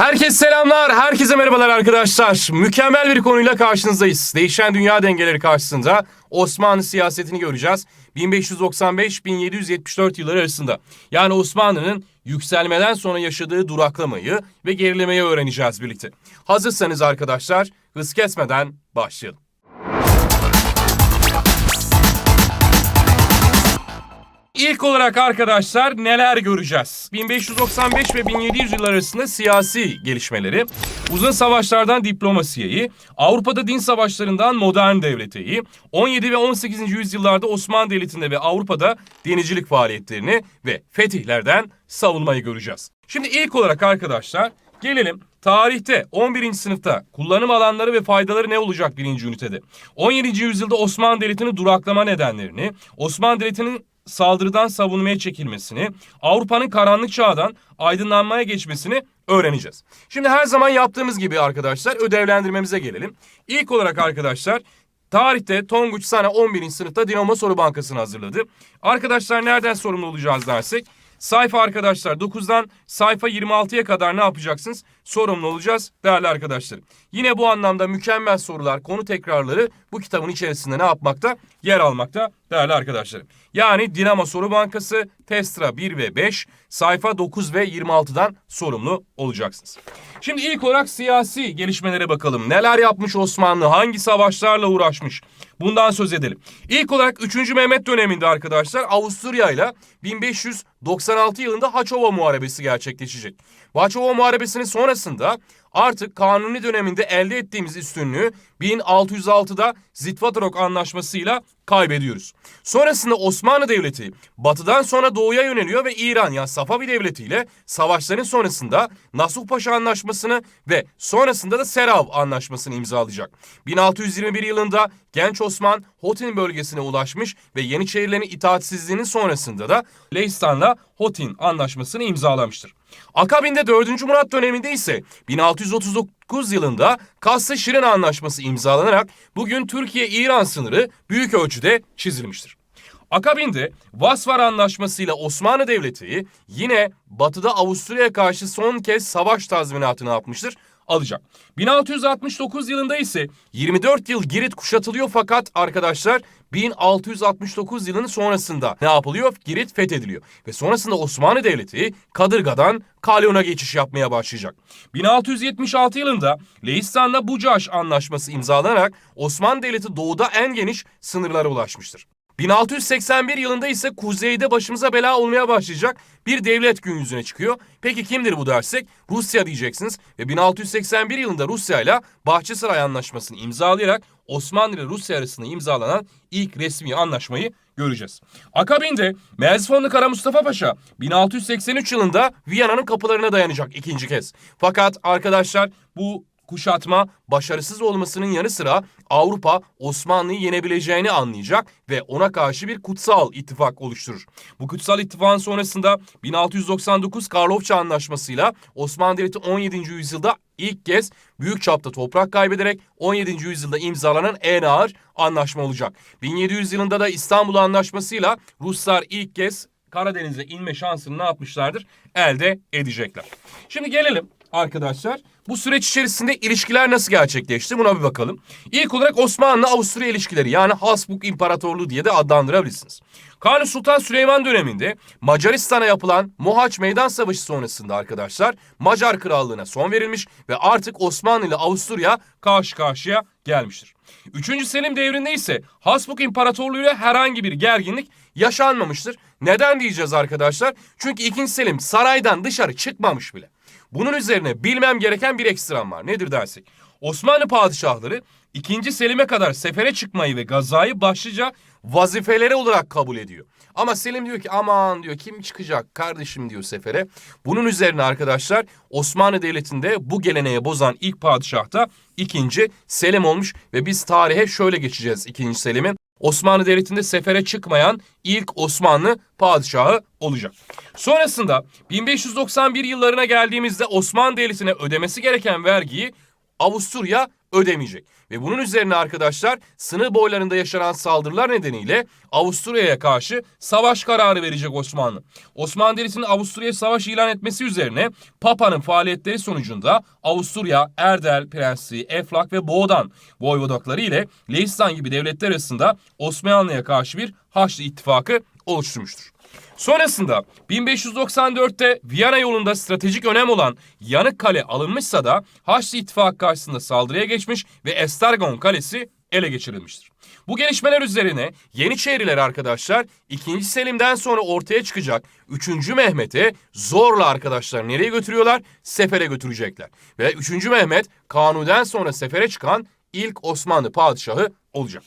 Herkese selamlar, herkese merhabalar arkadaşlar. Mükemmel bir konuyla karşınızdayız. Değişen dünya dengeleri karşısında Osmanlı siyasetini göreceğiz. 1595-1774 yılları arasında. Yani Osmanlı'nın yükselmeden sonra yaşadığı duraklamayı ve gerilemeyi öğreneceğiz birlikte. Hazırsanız arkadaşlar, hız kesmeden başlayalım. İlk olarak arkadaşlar neler göreceğiz? 1595 ve 1700 yıllar arasında siyasi gelişmeleri, uzun savaşlardan diplomasiyeyi, Avrupa'da din savaşlarından modern devleteyi, 17 ve 18. yüzyıllarda Osmanlı Devleti'nde ve Avrupa'da denizcilik faaliyetlerini ve fetihlerden savunmayı göreceğiz. Şimdi ilk olarak arkadaşlar gelelim Tarihte 11. sınıfta kullanım alanları ve faydaları ne olacak birinci ünitede? 17. yüzyılda Osmanlı Devleti'nin duraklama nedenlerini, Osmanlı Devleti'nin saldırıdan savunmaya çekilmesini, Avrupa'nın karanlık çağdan aydınlanmaya geçmesini öğreneceğiz. Şimdi her zaman yaptığımız gibi arkadaşlar ödevlendirmemize gelelim. İlk olarak arkadaşlar Tarihte Tonguç sana 11. sınıfta Dinamo Soru Bankası'nı hazırladı. Arkadaşlar nereden sorumlu olacağız dersek Sayfa arkadaşlar 9'dan sayfa 26'ya kadar ne yapacaksınız? Sorumlu olacağız değerli arkadaşlarım. Yine bu anlamda mükemmel sorular, konu tekrarları bu kitabın içerisinde ne yapmakta? Yer almakta değerli arkadaşlarım. Yani Dinamo Soru Bankası, Testra 1 ve 5, sayfa 9 ve 26'dan sorumlu olacaksınız. Şimdi ilk olarak siyasi gelişmelere bakalım. Neler yapmış Osmanlı? Hangi savaşlarla uğraşmış? Bundan söz edelim. İlk olarak 3. Mehmet döneminde arkadaşlar Avusturya ile 1596 yılında Haçova Muharebesi gerçekleşecek. Haçova Muharebesi'nin sonrasında artık kanuni döneminde elde ettiğimiz üstünlüğü 1606'da Zitvatorok Anlaşması'yla kaybediyoruz. Sonrasında Osmanlı Devleti batıdan sonra doğuya yöneliyor ve İran yani Safavi Devleti ile savaşların sonrasında Nasuh Paşa Anlaşması'nı ve sonrasında da Serav Anlaşması'nı imzalayacak. 1621 yılında Genç Osman Hotin bölgesine ulaşmış ve Yeniçerilerin itaatsizliğinin sonrasında da Leistan'la Hotin Anlaşması'nı imzalamıştır. Akabinde 4. Murat döneminde ise 1639 yılında Kaslı Şirin Anlaşması imzalanarak bugün Türkiye-İran sınırı büyük ölçüde çizilmiştir. Akabinde Vasvar Anlaşması ile Osmanlı Devleti yine batıda Avusturya'ya karşı son kez savaş tazminatını yapmıştır alacak. 1669 yılında ise 24 yıl Girit kuşatılıyor fakat arkadaşlar 1669 yılının sonrasında ne yapılıyor? Girit fethediliyor. Ve sonrasında Osmanlı Devleti Kadırga'dan Kalyon'a geçiş yapmaya başlayacak. 1676 yılında Leistan'la Bucaş Anlaşması imzalanarak Osmanlı Devleti doğuda en geniş sınırlara ulaşmıştır. 1681 yılında ise kuzeyde başımıza bela olmaya başlayacak bir devlet gün yüzüne çıkıyor. Peki kimdir bu dersek? Rusya diyeceksiniz ve 1681 yılında Rusya ile Bahçesaray Anlaşması'nı imzalayarak Osmanlı ile Rusya arasında imzalanan ilk resmi anlaşmayı göreceğiz. Akabinde Merzifonlu Kara Mustafa Paşa 1683 yılında Viyana'nın kapılarına dayanacak ikinci kez. Fakat arkadaşlar bu kuşatma başarısız olmasının yanı sıra Avrupa Osmanlı'yı yenebileceğini anlayacak ve ona karşı bir kutsal ittifak oluşturur. Bu kutsal ittifakın sonrasında 1699 Karlofça Anlaşması'yla Osmanlı Devleti 17. yüzyılda ilk kez büyük çapta toprak kaybederek 17. yüzyılda imzalanan en ağır anlaşma olacak. 1700 yılında da İstanbul Anlaşması'yla Ruslar ilk kez Karadeniz'e inme şansını ne yapmışlardır? Elde edecekler. Şimdi gelelim arkadaşlar. Bu süreç içerisinde ilişkiler nasıl gerçekleşti buna bir bakalım. İlk olarak Osmanlı-Avusturya ilişkileri yani Habsburg İmparatorluğu diye de adlandırabilirsiniz. Kanuni Sultan Süleyman döneminde Macaristan'a yapılan Mohaç Meydan Savaşı sonrasında arkadaşlar Macar Krallığı'na son verilmiş ve artık Osmanlı ile Avusturya karşı karşıya gelmiştir. Üçüncü Selim devrinde ise Habsburg İmparatorluğu ile herhangi bir gerginlik yaşanmamıştır. Neden diyeceğiz arkadaşlar? Çünkü 2. Selim saraydan dışarı çıkmamış bile. Bunun üzerine bilmem gereken bir ekstram var. Nedir dersek? Osmanlı padişahları 2. Selim'e kadar sefere çıkmayı ve gazayı başlıca vazifeleri olarak kabul ediyor. Ama Selim diyor ki aman diyor kim çıkacak kardeşim diyor sefere. Bunun üzerine arkadaşlar Osmanlı Devleti'nde bu geleneği bozan ilk padişah da 2. Selim olmuş ve biz tarihe şöyle geçeceğiz 2. Selim'in. Osmanlı Devleti'nde sefere çıkmayan ilk Osmanlı padişahı olacak. Sonrasında 1591 yıllarına geldiğimizde Osmanlı Devleti'ne ödemesi gereken vergiyi Avusturya ödemeyecek. Ve bunun üzerine arkadaşlar sınır boylarında yaşanan saldırılar nedeniyle Avusturya'ya karşı savaş kararı verecek Osmanlı. Osmanlı Devleti'nin Avusturya'ya savaş ilan etmesi üzerine Papa'nın faaliyetleri sonucunda Avusturya, Erdel Prensliği, Eflak ve Boğdan voyvodakları ile Leistan gibi devletler arasında Osmanlı'ya karşı bir Haçlı ittifakı oluşturmuştur. Sonrasında 1594'te Viyana yolunda stratejik önem olan Yanıkkale alınmışsa da Haçlı İttifakı karşısında saldırıya geçmiş ve Estergon Kalesi ele geçirilmiştir. Bu gelişmeler üzerine Yeniçeriler arkadaşlar 2. Selim'den sonra ortaya çıkacak 3. Mehmet'i zorla arkadaşlar nereye götürüyorlar? Sefere götürecekler. Ve 3. Mehmet Kanuni'den sonra sefere çıkan ilk Osmanlı padişahı olacak.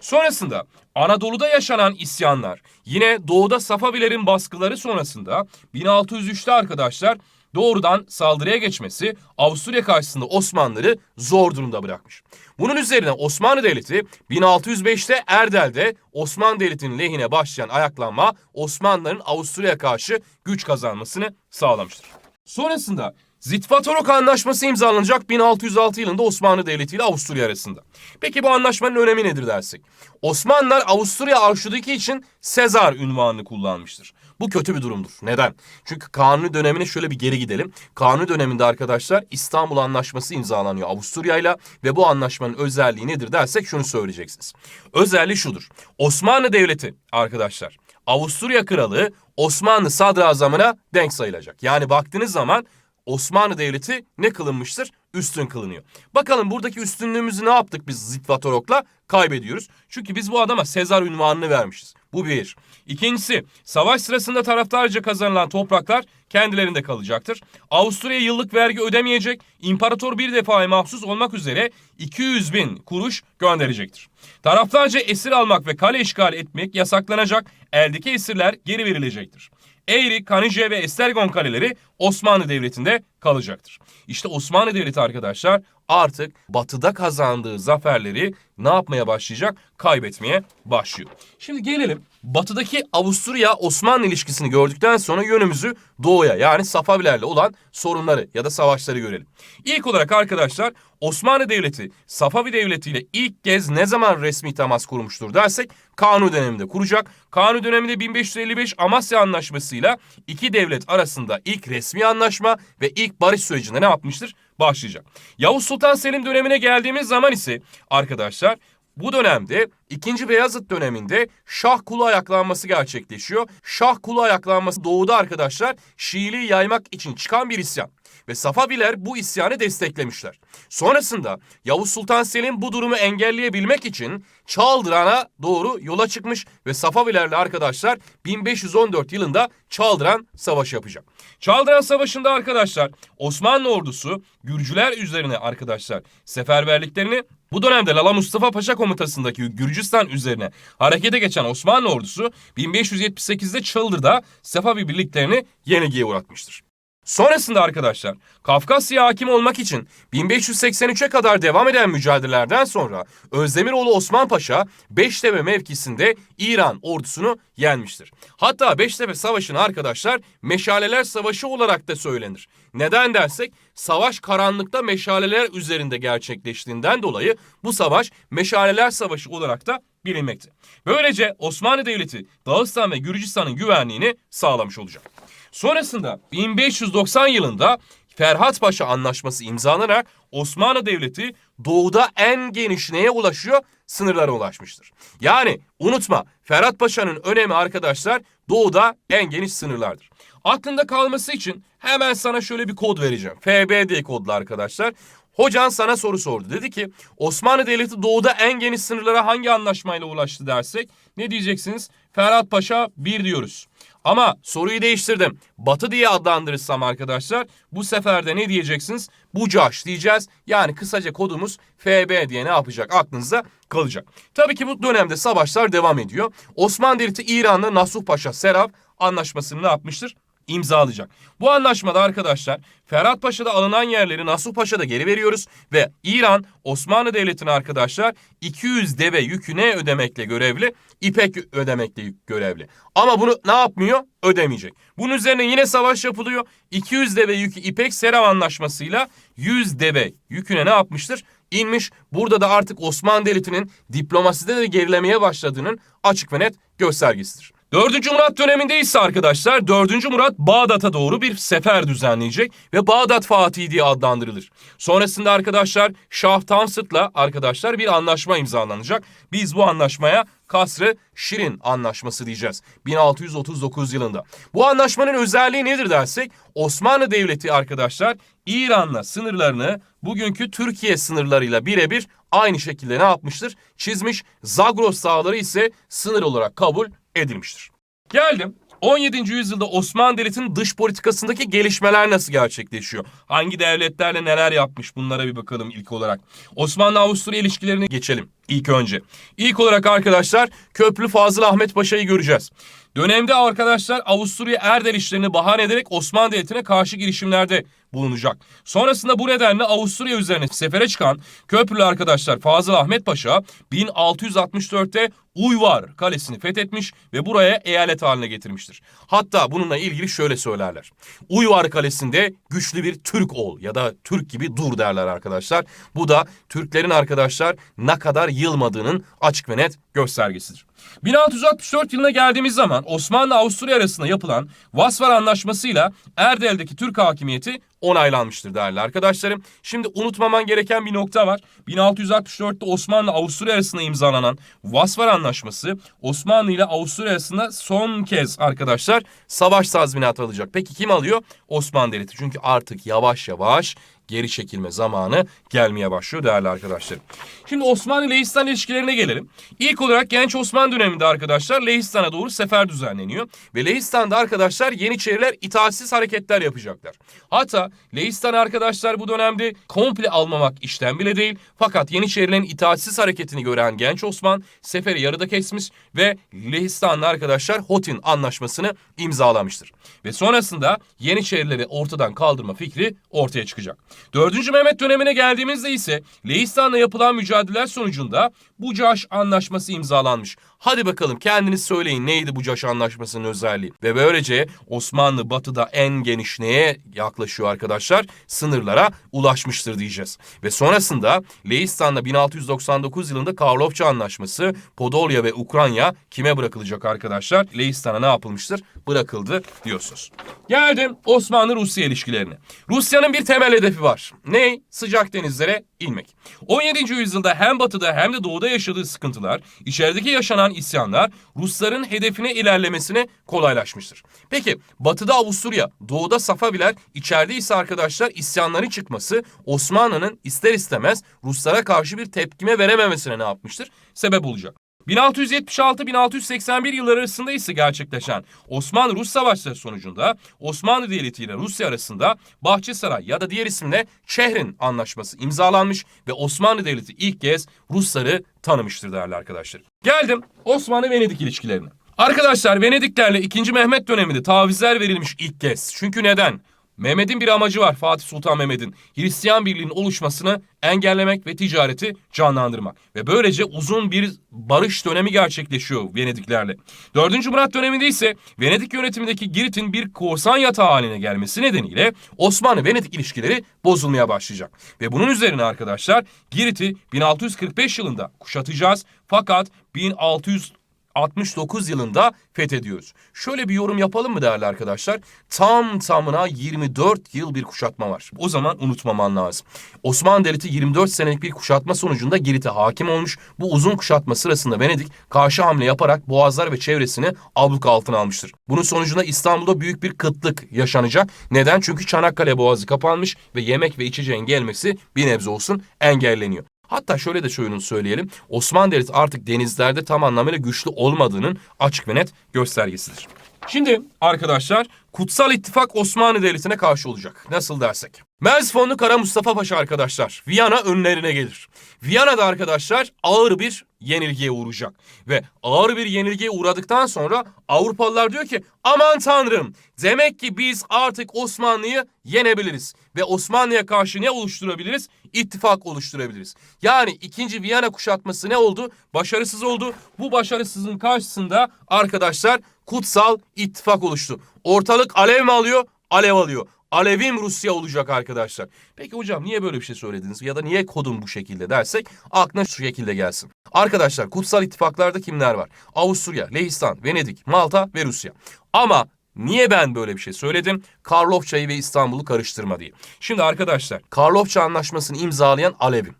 Sonrasında Anadolu'da yaşanan isyanlar, yine doğuda Safavilerin baskıları sonrasında 1603'te arkadaşlar doğrudan saldırıya geçmesi Avusturya karşısında Osmanlıları zor durumda bırakmış. Bunun üzerine Osmanlı Devleti 1605'te Erdel'de Osmanlı Devleti'nin lehine başlayan ayaklanma Osmanlıların Avusturya'ya karşı güç kazanmasını sağlamıştır. Sonrasında Zitvatorok Anlaşması imzalanacak 1606 yılında Osmanlı Devleti ile Avusturya arasında. Peki bu anlaşmanın önemi nedir dersek? Osmanlılar Avusturya Arşidükü için Sezar ünvanını kullanmıştır. Bu kötü bir durumdur. Neden? Çünkü Kanuni dönemine şöyle bir geri gidelim. Kanuni döneminde arkadaşlar İstanbul Anlaşması imzalanıyor Avusturya ile ve bu anlaşmanın özelliği nedir dersek şunu söyleyeceksiniz. Özelliği şudur. Osmanlı Devleti arkadaşlar Avusturya Kralı Osmanlı sadrazamına denk sayılacak. Yani baktığınız zaman Osmanlı Devleti ne kılınmıştır? Üstün kılınıyor. Bakalım buradaki üstünlüğümüzü ne yaptık biz Zitvatorok'la? Kaybediyoruz. Çünkü biz bu adama Sezar ünvanını vermişiz. Bu bir. İkincisi, savaş sırasında taraftarca kazanılan topraklar kendilerinde kalacaktır. Avusturya yıllık vergi ödemeyecek, imparator bir defaya mahsus olmak üzere 200 bin kuruş gönderecektir. Taraftarca esir almak ve kale işgal etmek yasaklanacak, eldeki esirler geri verilecektir. Eğri, Kanice ve Estergon kaleleri Osmanlı Devleti'nde kalacaktır. İşte Osmanlı Devleti arkadaşlar artık batıda kazandığı zaferleri ne yapmaya başlayacak? Kaybetmeye başlıyor. Şimdi gelelim batıdaki Avusturya-Osmanlı ilişkisini gördükten sonra yönümüzü doğuya yani Safavilerle olan sorunları ya da savaşları görelim. İlk olarak arkadaşlar Osmanlı Devleti Safavi Devleti ile ilk kez ne zaman resmi temas kurmuştur dersek Kanuni döneminde kuracak. Kanuni döneminde 1555 Amasya Anlaşması'yla iki devlet arasında ilk resmi anlaşma ve ilk barış sürecinde ne yapmıştır? Başlayacak. Yavuz Sultan Selim dönemine geldiğimiz zaman ise arkadaşlar bu dönemde 2. Beyazıt döneminde Şah Kulu ayaklanması gerçekleşiyor. Şah Kulu ayaklanması doğuda arkadaşlar Şiiliği yaymak için çıkan bir isyan. Ve Safaviler bu isyanı desteklemişler. Sonrasında Yavuz Sultan Selim bu durumu engelleyebilmek için Çaldıran'a doğru yola çıkmış ve Safavilerle arkadaşlar 1514 yılında Çaldıran Savaşı yapacak. Çaldıran Savaşı'nda arkadaşlar Osmanlı ordusu Gürcüler üzerine arkadaşlar seferberliklerini bu dönemde Lala Mustafa Paşa komutasındaki Gürcistan üzerine harekete geçen Osmanlı ordusu 1578'de Çıldır'da Safavi birliklerini yenilgiye uğratmıştır. Sonrasında arkadaşlar Kafkasya hakim olmak için 1583'e kadar devam eden mücadelelerden sonra Özdemiroğlu Osman Paşa Beştepe mevkisinde İran ordusunu yenmiştir. Hatta Beştepe Savaşı'nı arkadaşlar Meşaleler Savaşı olarak da söylenir. Neden dersek savaş karanlıkta meşaleler üzerinde gerçekleştiğinden dolayı bu savaş Meşaleler Savaşı olarak da bilinmekte. Böylece Osmanlı Devleti Dağıstan ve Gürcistan'ın güvenliğini sağlamış olacak. Sonrasında 1590 yılında Ferhat Paşa Anlaşması imzalanarak Osmanlı Devleti doğuda en geniş neye ulaşıyor? Sınırlara ulaşmıştır. Yani unutma Ferhat Paşa'nın önemi arkadaşlar doğuda en geniş sınırlardır. Aklında kalması için hemen sana şöyle bir kod vereceğim. FB diye kodlu arkadaşlar. Hocan sana soru sordu. Dedi ki Osmanlı Devleti doğuda en geniş sınırlara hangi anlaşmayla ulaştı dersek ne diyeceksiniz? Ferhat Paşa 1 diyoruz. Ama soruyu değiştirdim. Batı diye adlandırırsam arkadaşlar bu sefer de ne diyeceksiniz? Bucaş diyeceğiz. Yani kısaca kodumuz FB diye ne yapacak aklınızda kalacak. Tabii ki bu dönemde savaşlar devam ediyor. Osmanlı Devleti İran'la Nasuh Paşa Seraf anlaşmasını ne yapmıştır? İmzalayacak. Bu anlaşmada arkadaşlar Ferhat Paşa'da alınan yerleri Nasuh Paşa'da geri veriyoruz ve İran Osmanlı Devleti'ne arkadaşlar 200 deve yüküne ödemekle görevli, İpek ödemekle görevli. Ama bunu ne yapmıyor? Ödemeyecek. Bunun üzerine yine savaş yapılıyor. 200 deve yükü İpek Serav Anlaşması'yla 100 deve yüküne ne yapmıştır? İnmiş. Burada da artık Osmanlı Devleti'nin diplomaside de gerilemeye başladığının açık ve net göstergesidir. 4. Murat döneminde ise arkadaşlar 4. Murat Bağdat'a doğru bir sefer düzenleyecek ve Bağdat Fatih diye adlandırılır. Sonrasında arkadaşlar Şah Tamsıt'la arkadaşlar bir anlaşma imzalanacak. Biz bu anlaşmaya Kasrı Şirin Anlaşması diyeceğiz. 1639 yılında. Bu anlaşmanın özelliği nedir dersek Osmanlı Devleti arkadaşlar İran'la sınırlarını bugünkü Türkiye sınırlarıyla birebir aynı şekilde ne yapmıştır? Çizmiş. Zagros Dağları ise sınır olarak kabul edilmiştir. Geldim 17. yüzyılda Osmanlı Devleti'nin dış politikasındaki gelişmeler nasıl gerçekleşiyor? Hangi devletlerle neler yapmış bunlara bir bakalım ilk olarak. Osmanlı-Avusturya ilişkilerini geçelim ilk önce. İlk olarak arkadaşlar Köprülü Fazıl Ahmet Paşa'yı göreceğiz. Dönemde arkadaşlar Avusturya Erdel işlerini bahane ederek Osmanlı Devleti'ne karşı girişimlerde bulunacak. Sonrasında bu nedenle Avusturya üzerine sefere çıkan Köprülü arkadaşlar Fazıl Ahmet Paşa 1664'te Uyvar kalesini fethetmiş ve buraya eyalet haline getirmiştir. Hatta bununla ilgili şöyle söylerler. Uyvar kalesinde güçlü bir Türk ol ya da Türk gibi dur derler arkadaşlar. Bu da Türklerin arkadaşlar ne kadar yılmadığının açık ve net göstergesidir. 1664 yılına geldiğimiz zaman Osmanlı-Avusturya arasında yapılan Vasvar Anlaşması'yla Erdel'deki Türk hakimiyeti onaylanmıştır değerli arkadaşlarım. Şimdi unutmaman gereken bir nokta var. 1664'te Osmanlı-Avusturya arasında imzalanan Vasvar Anlaşması Osmanlı ile Avusturya arasında son kez arkadaşlar savaş tazminatı alacak. Peki kim alıyor? Osmanlı Devleti. Çünkü artık yavaş yavaş geri çekilme zamanı gelmeye başlıyor değerli arkadaşlarım. Şimdi Osmanlı Lehistan ilişkilerine gelelim. İlk olarak genç Osmanlı döneminde arkadaşlar Lehistan'a doğru sefer düzenleniyor. Ve Lehistan'da arkadaşlar Yeniçeriler itaatsiz hareketler yapacaklar. Hatta Lehistan arkadaşlar bu dönemde komple almamak işten bile değil. Fakat Yeniçerilerin itaatsiz hareketini gören genç Osman seferi yarıda kesmiş ve Lehistan'la arkadaşlar Hotin anlaşmasını imzalamıştır. Ve sonrasında Yeniçerileri ortadan kaldırma fikri ortaya çıkacak. 4. Mehmet dönemine geldiğimizde ise Lehistan'la yapılan mücadeleler sonucunda Bucaş Anlaşması imzalanmış. Hadi bakalım kendiniz söyleyin neydi Bucaş Anlaşması'nın özelliği? Ve böylece Osmanlı batıda en geniş neye yaklaşıyor arkadaşlar? Sınırlara ulaşmıştır diyeceğiz. Ve sonrasında Lehistan'la 1699 yılında Karlofça Anlaşması Podolya ve Ukrayna kime bırakılacak arkadaşlar? Lehistan'a ne yapılmıştır? Bırakıldı diyorsunuz. Geldim Osmanlı-Rusya ilişkilerine. Rusya'nın bir temel hedefi var. Ne? Sıcak denizlere inmek. 17. yüzyılda hem batıda hem de doğuda yaşadığı sıkıntılar, içerideki yaşanan isyanlar Rusların hedefine ilerlemesine kolaylaşmıştır. Peki batıda Avusturya, doğuda Safaviler, içeride ise arkadaşlar isyanların çıkması Osmanlı'nın ister istemez Ruslara karşı bir tepkime verememesine ne yapmıştır? Sebep olacak. 1676-1681 yılları arasında ise gerçekleşen Osmanlı-Rus savaşları sonucunda Osmanlı Devleti ile Rusya arasında Bahçesaray ya da diğer isimle Çehrin Anlaşması imzalanmış ve Osmanlı Devleti ilk kez Rusları tanımıştır değerli arkadaşlar. Geldim Osmanlı-Venedik ilişkilerine. Arkadaşlar Venediklerle 2. Mehmet döneminde tavizler verilmiş ilk kez. Çünkü neden? Mehmet'in bir amacı var Fatih Sultan Mehmet'in. Hristiyan birliğinin oluşmasını engellemek ve ticareti canlandırmak. Ve böylece uzun bir barış dönemi gerçekleşiyor Venediklerle. 4. Murat döneminde ise Venedik yönetimindeki Girit'in bir korsan yatağı haline gelmesi nedeniyle Osmanlı-Venedik ilişkileri bozulmaya başlayacak. Ve bunun üzerine arkadaşlar Girit'i 1645 yılında kuşatacağız. Fakat 1600 69 yılında fethediyoruz. Şöyle bir yorum yapalım mı değerli arkadaşlar? Tam tamına 24 yıl bir kuşatma var. O zaman unutmaman lazım. Osmanlı Devleti 24 senelik bir kuşatma sonucunda Girit'e hakim olmuş. Bu uzun kuşatma sırasında Venedik karşı hamle yaparak Boğazlar ve çevresini abluka altına almıştır. Bunun sonucunda İstanbul'da büyük bir kıtlık yaşanacak. Neden? Çünkü Çanakkale Boğazı kapanmış ve yemek ve içeceğin gelmesi bir nebze olsun engelleniyor. Hatta şöyle de şunu söyleyelim. Osmanlı Devleti artık denizlerde tam anlamıyla güçlü olmadığının açık ve net göstergesidir. Şimdi arkadaşlar Kutsal İttifak Osmanlı Devleti'ne karşı olacak. Nasıl dersek? Merzifonlu Kara Mustafa Paşa arkadaşlar Viyana önlerine gelir. Viyana'da arkadaşlar ağır bir yenilgiye uğrayacak. Ve ağır bir yenilgiye uğradıktan sonra Avrupalılar diyor ki aman tanrım demek ki biz artık Osmanlı'yı yenebiliriz. Ve Osmanlı'ya karşı ne oluşturabiliriz? İttifak oluşturabiliriz. Yani 2. Viyana kuşatması ne oldu? Başarısız oldu. Bu başarısızlığın karşısında arkadaşlar kutsal ittifak oluştu. Ortalık alev mi alıyor? Alev alıyor. Alevim Rusya olacak arkadaşlar. Peki hocam niye böyle bir şey söylediniz ya da niye kodun bu şekilde dersek aklına şu şekilde gelsin. Arkadaşlar kutsal ittifaklarda kimler var? Avusturya, Lehistan, Venedik, Malta ve Rusya. Ama Niye ben böyle bir şey söyledim? Karlofça'yı ve İstanbul'u karıştırma diye. Şimdi arkadaşlar Karlofça Anlaşması'nı imzalayan Alevim.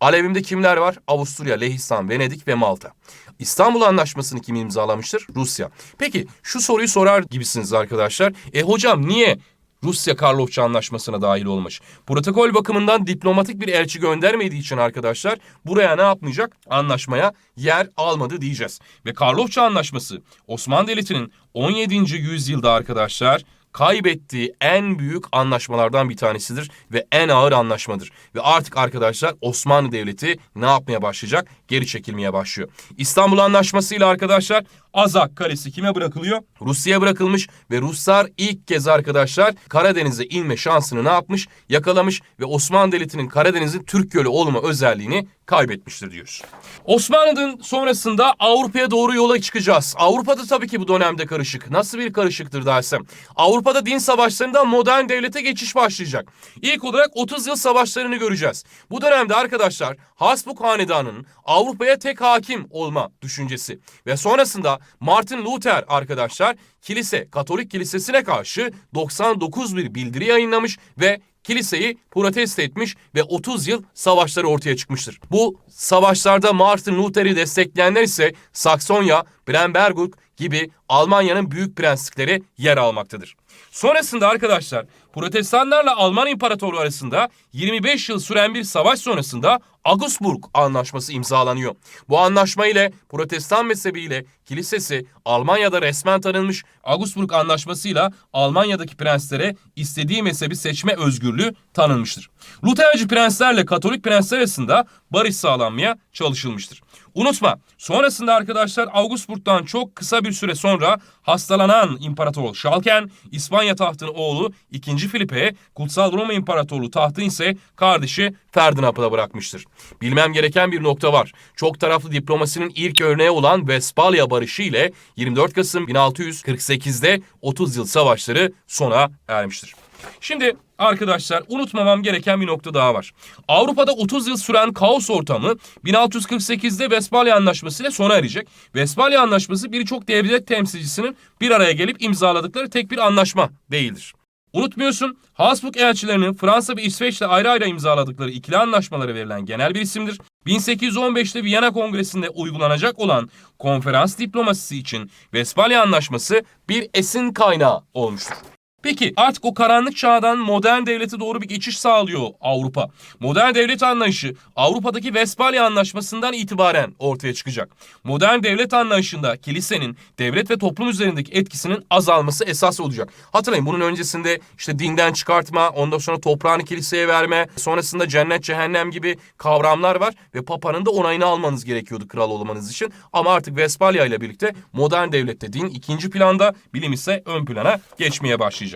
Alevim'de kimler var? Avusturya, Lehistan, Venedik ve Malta. İstanbul Anlaşması'nı kim imzalamıştır? Rusya. Peki şu soruyu sorar gibisiniz arkadaşlar. E hocam niye Rusya Karlofça Anlaşması'na dahil olmuş. Protokol bakımından diplomatik bir elçi göndermediği için arkadaşlar buraya ne yapmayacak? Anlaşmaya yer almadı diyeceğiz. Ve Karlofça Anlaşması Osmanlı Devleti'nin 17. yüzyılda arkadaşlar kaybettiği en büyük anlaşmalardan bir tanesidir ve en ağır anlaşmadır. Ve artık arkadaşlar Osmanlı Devleti ne yapmaya başlayacak? Geri çekilmeye başlıyor. İstanbul Anlaşması ile arkadaşlar Azak Kalesi kime bırakılıyor? Rusya'ya bırakılmış ve Ruslar ilk kez arkadaşlar Karadeniz'e inme şansını ne yapmış? Yakalamış ve Osmanlı Devleti'nin Karadeniz'in Türk Gölü olma özelliğini kaybetmiştir diyoruz. Osmanlı'nın sonrasında Avrupa'ya doğru yola çıkacağız. Avrupa'da tabii ki bu dönemde karışık. Nasıl bir karışıktır dersem. Avrupa'da din savaşlarından modern devlete geçiş başlayacak. İlk olarak 30 yıl savaşlarını göreceğiz. Bu dönemde arkadaşlar Habsburg Hanedanı'nın Avrupa'ya tek hakim olma düşüncesi. Ve sonrasında Martin Luther arkadaşlar kilise, Katolik kilisesine karşı 99 bir bildiri yayınlamış ve kiliseyi protesto etmiş ve 30 yıl savaşları ortaya çıkmıştır. Bu savaşlarda Martin Luther'i destekleyenler ise Saksonya, Bremberburg gibi Almanya'nın büyük prenslikleri yer almaktadır. Sonrasında arkadaşlar Protestanlarla Alman İmparatoru arasında 25 yıl süren bir savaş sonrasında Augsburg Anlaşması imzalanıyor. Bu anlaşma ile Protestan mezhebiyle kilisesi Almanya'da resmen tanınmış. Augsburg Anlaşması'yla Almanya'daki prenslere istediği mezhebi seçme özgürlüğü tanınmıştır. Luterci prenslerle Katolik prensler arasında barış sağlanmaya çalışılmıştır. Unutma sonrasında arkadaşlar Augsburg'dan çok kısa bir süre sonra hastalanan İmparator Şalken İspanya tahtını oğlu 2. Filipe'ye Kutsal Roma İmparatorluğu tahtı ise kardeşi Ferdinand'a bırakmıştır. Bilmem gereken bir nokta var. Çok taraflı diplomasinin ilk örneği olan Westfalia Barışı ile 24 Kasım 1648'de 30 yıl savaşları sona ermiştir. Şimdi arkadaşlar unutmamam gereken bir nokta daha var. Avrupa'da 30 yıl süren kaos ortamı 1648'de Westfalia Anlaşması ile sona erecek. Westfalia Anlaşması birçok devlet temsilcisinin bir araya gelip imzaladıkları tek bir anlaşma değildir. Unutmuyorsun Habsburg elçilerinin Fransa ve İsveç'le ayrı ayrı imzaladıkları ikili anlaşmaları verilen genel bir isimdir. 1815'te Viyana Kongresi'nde uygulanacak olan konferans diplomasisi için Westfalia Anlaşması bir esin kaynağı olmuştur. Peki artık o karanlık çağdan modern devlete doğru bir geçiş sağlıyor Avrupa. Modern devlet anlayışı Avrupa'daki Westfalia Anlaşması'ndan itibaren ortaya çıkacak. Modern devlet anlayışında kilisenin devlet ve toplum üzerindeki etkisinin azalması esas olacak. Hatırlayın bunun öncesinde işte dinden çıkartma, ondan sonra toprağını kiliseye verme, sonrasında cennet cehennem gibi kavramlar var ve papanın da onayını almanız gerekiyordu kral olmanız için. Ama artık Westfalia ile birlikte modern devlette din ikinci planda, bilim ise ön plana geçmeye başlayacak.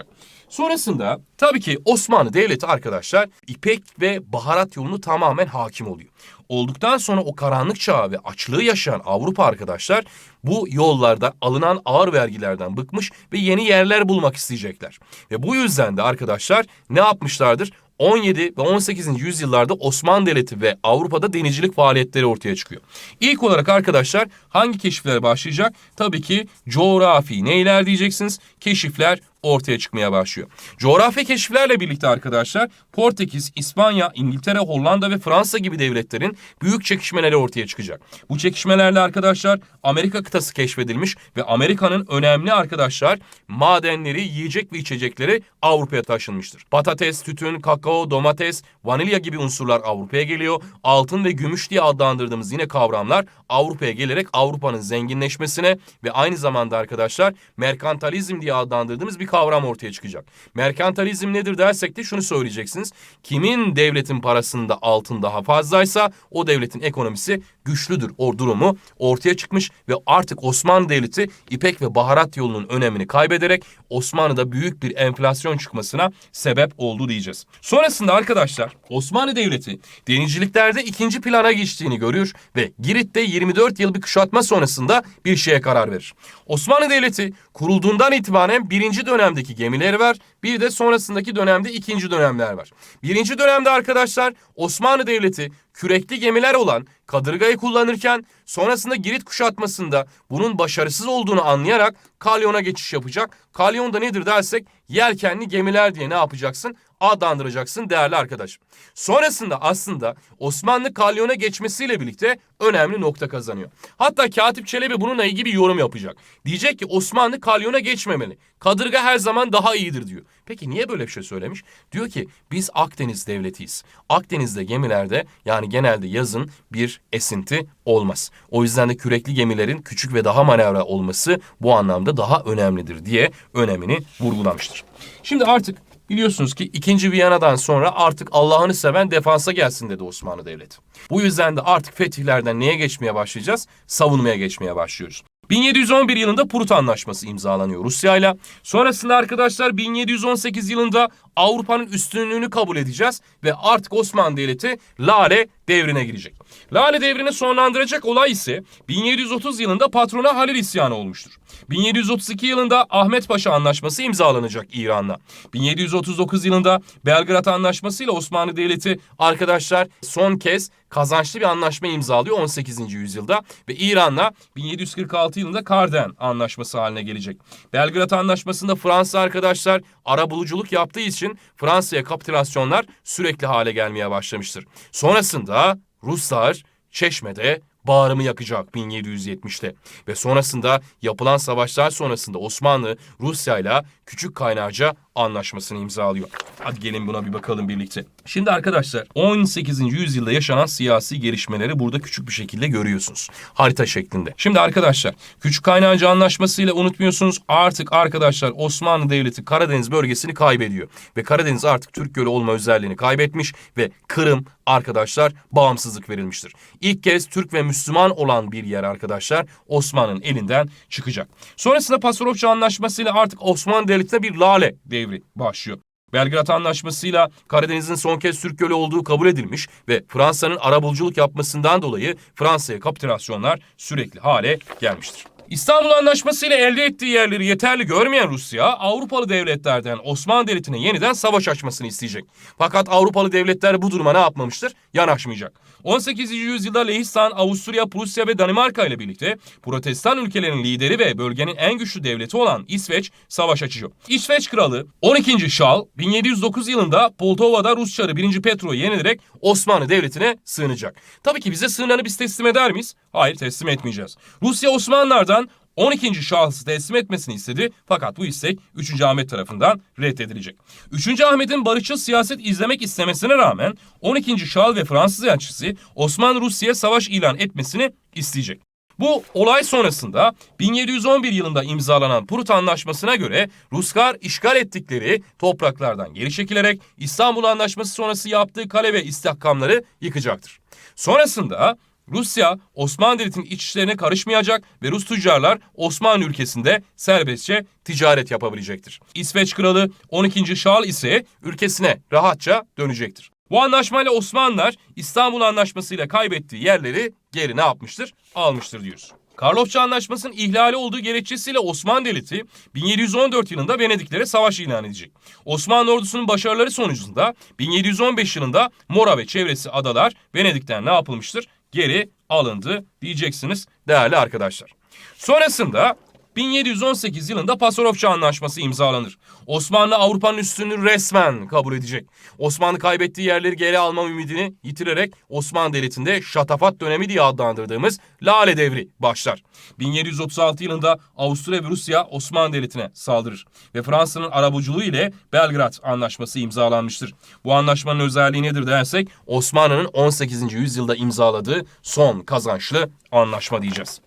Sonrasında tabii ki Osmanlı Devleti arkadaşlar İpek ve baharat yolunu tamamen hakim oluyor. Olduktan sonra o karanlık çağı ve açlığı yaşayan Avrupa arkadaşlar bu yollarda alınan ağır vergilerden bıkmış ve yeni yerler bulmak isteyecekler. Ve bu yüzden de arkadaşlar ne yapmışlardır? 17 ve 18. yüzyıllarda Osmanlı Devleti ve Avrupa'da denizcilik faaliyetleri ortaya çıkıyor. İlk olarak arkadaşlar hangi keşifler başlayacak? Tabii ki coğrafi neyler diyeceksiniz? Keşifler ortaya çıkmaya başlıyor. Coğrafi keşiflerle birlikte arkadaşlar Portekiz, İspanya, İngiltere, Hollanda ve Fransa gibi devletlerin büyük çekişmeleri ortaya çıkacak. Bu çekişmelerle arkadaşlar Amerika kıtası keşfedilmiş ve Amerika'nın önemli arkadaşlar madenleri, yiyecek ve içecekleri Avrupa'ya taşınmıştır. Patates, tütün, kakao, domates, vanilya gibi unsurlar Avrupa'ya geliyor. Altın ve gümüş diye adlandırdığımız yine kavramlar Avrupa'ya gelerek Avrupa'nın zenginleşmesine ve aynı zamanda arkadaşlar merkantalizm diye adlandırdığımız bir kavram ortaya çıkacak. Merkantalizm nedir dersek de şunu söyleyeceksiniz. Kimin devletin parasında altın daha fazlaysa o devletin ekonomisi güçlüdür o durumu ortaya çıkmış ve artık Osmanlı Devleti İpek ve baharat yolunun önemini kaybederek Osmanlı'da büyük bir enflasyon çıkmasına sebep oldu diyeceğiz. Sonrasında arkadaşlar Osmanlı Devleti denizciliklerde ikinci plana geçtiğini görür ve Girit'te 24 yıl bir kuşatma sonrasında bir şeye karar verir. Osmanlı Devleti kurulduğundan itibaren birinci dönemdeki gemileri var, bir de sonrasındaki dönemde ikinci dönemler var. Birinci dönemde arkadaşlar Osmanlı Devleti kürekli gemiler olan kadırgayı kullanırken sonrasında Girit kuşatmasında bunun başarısız olduğunu anlayarak kalyona geçiş yapacak. Kalyon da nedir dersek yelkenli gemiler diye ne yapacaksın? Adlandıracaksın değerli arkadaş. Sonrasında aslında Osmanlı kalyona geçmesiyle birlikte önemli nokta kazanıyor. Hatta Katip Çelebi bununla ilgili bir yorum yapacak. Diyecek ki Osmanlı kalyona geçmemeli. Kadırga her zaman daha iyidir diyor. Peki niye böyle bir şey söylemiş? Diyor ki biz Akdeniz devletiyiz. Akdeniz'de gemilerde yani genelde yazın bir esinti olmaz. O yüzden de kürekli gemilerin küçük ve daha manevra olması bu anlamda daha önemlidir diye önemini vurgulamıştır. Şimdi artık Biliyorsunuz ki 2. Viyana'dan sonra artık Allah'ını seven defansa gelsin dedi Osmanlı Devleti. Bu yüzden de artık fetihlerden neye geçmeye başlayacağız? Savunmaya geçmeye başlıyoruz. 1711 yılında Prut Anlaşması imzalanıyor Rusya ile. Sonrasında arkadaşlar 1718 yılında Avrupa'nın üstünlüğünü kabul edeceğiz ve artık Osmanlı Devleti Lale devrine girecek. Lale devrini sonlandıracak olay ise 1730 yılında patrona Halil isyanı olmuştur. 1732 yılında Ahmet Paşa Anlaşması imzalanacak İran'la. 1739 yılında Belgrad Anlaşması ile Osmanlı Devleti arkadaşlar son kez kazançlı bir anlaşma imzalıyor 18. yüzyılda ve İran'la 1746 yılında Karden Anlaşması haline gelecek. Belgrad Anlaşması'nda Fransa arkadaşlar arabuluculuk yaptığı için Fransa'ya kapitülasyonlar sürekli hale gelmeye başlamıştır. Sonrasında Ruslar Çeşme'de bağrımı yakacak 1770'te ve sonrasında yapılan savaşlar sonrasında Osmanlı Rusya ile Küçük Kaynarca anlaşmasını imzalıyor. Hadi gelin buna bir bakalım birlikte. Şimdi arkadaşlar 18. yüzyılda yaşanan siyasi gelişmeleri burada küçük bir şekilde görüyorsunuz. Harita şeklinde. Şimdi arkadaşlar Küçük Kaynarca Anlaşması ile unutmuyorsunuz artık arkadaşlar Osmanlı Devleti Karadeniz bölgesini kaybediyor. Ve Karadeniz artık Türk Gölü olma özelliğini kaybetmiş ve Kırım arkadaşlar bağımsızlık verilmiştir. İlk kez Türk ve Müslüman olan bir yer arkadaşlar Osmanlı'nın elinden çıkacak. Sonrasında Pasarofça Anlaşması ile artık Osmanlı Devleti'ne bir lale devri başlıyor. Belgrad Anlaşması'yla Karadeniz'in son kez Türk Gölü olduğu kabul edilmiş ve Fransa'nın arabuluculuk yapmasından dolayı Fransa'ya kapitülasyonlar sürekli hale gelmiştir. İstanbul Anlaşması ile elde ettiği yerleri yeterli görmeyen Rusya, Avrupalı devletlerden Osmanlı Devleti'ne yeniden savaş açmasını isteyecek. Fakat Avrupalı devletler bu duruma ne yapmamıştır? Yanaşmayacak. 18. yüzyılda Lehistan, Avusturya, Prusya ve Danimarka ile birlikte Protestan ülkelerin lideri ve bölgenin en güçlü devleti olan İsveç savaş açıyor. İsveç kralı 12. Şal 1709 yılında Poltova'da Rus çarı 1. Petro'yu yenilerek Osmanlı Devleti'ne sığınacak. Tabii ki bize sığınanı biz teslim eder miyiz? Hayır teslim etmeyeceğiz. Rusya Osmanlılardan 12. şahsı teslim etmesini istedi fakat bu istek 3. Ahmet tarafından reddedilecek. 3. Ahmet'in barışçıl siyaset izlemek istemesine rağmen 12. Şahal ve Fransız elçisi Osmanlı Rusya'ya savaş ilan etmesini isteyecek. Bu olay sonrasında 1711 yılında imzalanan Prut Anlaşması'na göre Ruslar işgal ettikleri topraklardan geri çekilerek İstanbul Anlaşması sonrası yaptığı kale ve istihkamları yıkacaktır. Sonrasında Rusya Osmanlı Devleti'nin iç işlerine karışmayacak ve Rus tüccarlar Osmanlı ülkesinde serbestçe ticaret yapabilecektir. İsveç kralı 12. Şarl ise ülkesine rahatça dönecektir. Bu anlaşmayla Osmanlılar İstanbul Anlaşması ile kaybettiği yerleri geri ne yapmıştır? Almıştır diyoruz. Karlofça Anlaşması'nın ihlali olduğu gerekçesiyle Osmanlı Devleti 1714 yılında Venediklere savaş ilan edecek. Osmanlı ordusunun başarıları sonucunda 1715 yılında Mora ve çevresi adalar Venedik'ten ne yapılmıştır? Geri alındı diyeceksiniz değerli arkadaşlar. Sonrasında 1718 yılında Pasarofça Anlaşması imzalanır. Osmanlı Avrupa'nın üstünlüğünü resmen kabul edecek. Osmanlı kaybettiği yerleri geri alma ümidini yitirerek Osmanlı Devleti'nde şatafat dönemi diye adlandırdığımız Lale Devri başlar. 1736 yılında Avusturya ve Rusya Osmanlı Devleti'ne saldırır ve Fransa'nın arabuculuğu ile Belgrad Anlaşması imzalanmıştır. Bu anlaşmanın özelliği nedir dersek Osmanlı'nın 18. yüzyılda imzaladığı son kazançlı anlaşma diyeceğiz.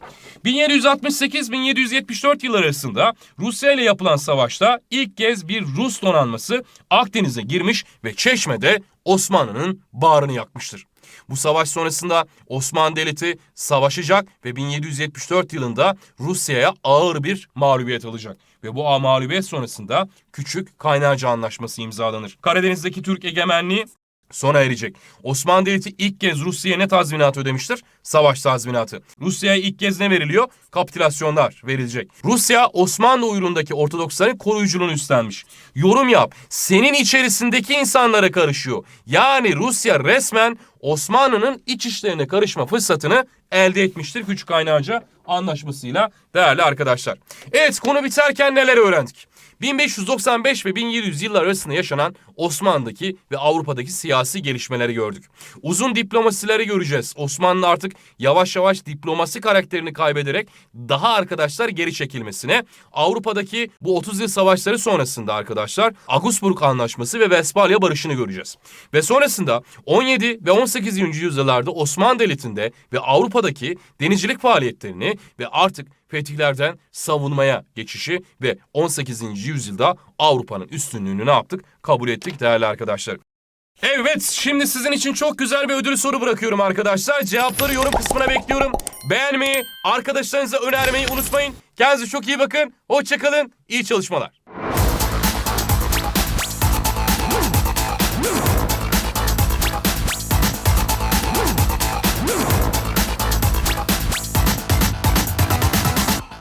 1768-1774 yılları arasında Rusya ile yapılan savaşta ilk kez bir Rus donanması Akdeniz'e girmiş ve Çeşme'de Osmanlı'nın bağrını yakmıştır. Bu savaş sonrasında Osmanlı Devleti savaşacak ve 1774 yılında Rusya'ya ağır bir mağlubiyet alacak. Ve bu mağlubiyet sonrasında Küçük Kaynarca Anlaşması imzalanır. Karadeniz'deki Türk egemenliği sona erecek. Osmanlı Devleti ilk kez Rusya'ya ne tazminat ödemiştir? Savaş tazminatı. Rusya'ya ilk kez ne veriliyor? Kapitülasyonlar verilecek. Rusya Osmanlı uyrundaki Ortodoksların koruyuculuğunu üstlenmiş. Yorum yap. Senin içerisindeki insanlara karışıyor. Yani Rusya resmen Osmanlı'nın iç işlerine karışma fırsatını elde etmiştir Küçük Kaynarca anlaşmasıyla değerli arkadaşlar. Evet konu biterken neler öğrendik? 1595 ve 1700 yıllar arasında yaşanan Osmanlı'daki ve Avrupa'daki siyasi gelişmeleri gördük. Uzun diplomasileri göreceğiz. Osmanlı artık yavaş yavaş diplomasi karakterini kaybederek daha arkadaşlar geri çekilmesine, Avrupa'daki bu 30 yıl savaşları sonrasında arkadaşlar Augsburg Anlaşması ve Westfalia Barışı'nı göreceğiz. Ve sonrasında 17 ve 18. yüzyıllarda Osmanlı Devleti'nde ve Avrupa'daki denizcilik faaliyetlerini ve artık fetihlerden savunmaya geçişi ve 18. yüzyılda Avrupa'nın üstünlüğünü ne yaptık? Kabul ettik değerli arkadaşlar. Evet şimdi sizin için çok güzel bir ödül soru bırakıyorum arkadaşlar. Cevapları yorum kısmına bekliyorum. Beğenmeyi, arkadaşlarınıza önermeyi unutmayın. Kendinize çok iyi bakın. Hoşçakalın. İyi çalışmalar.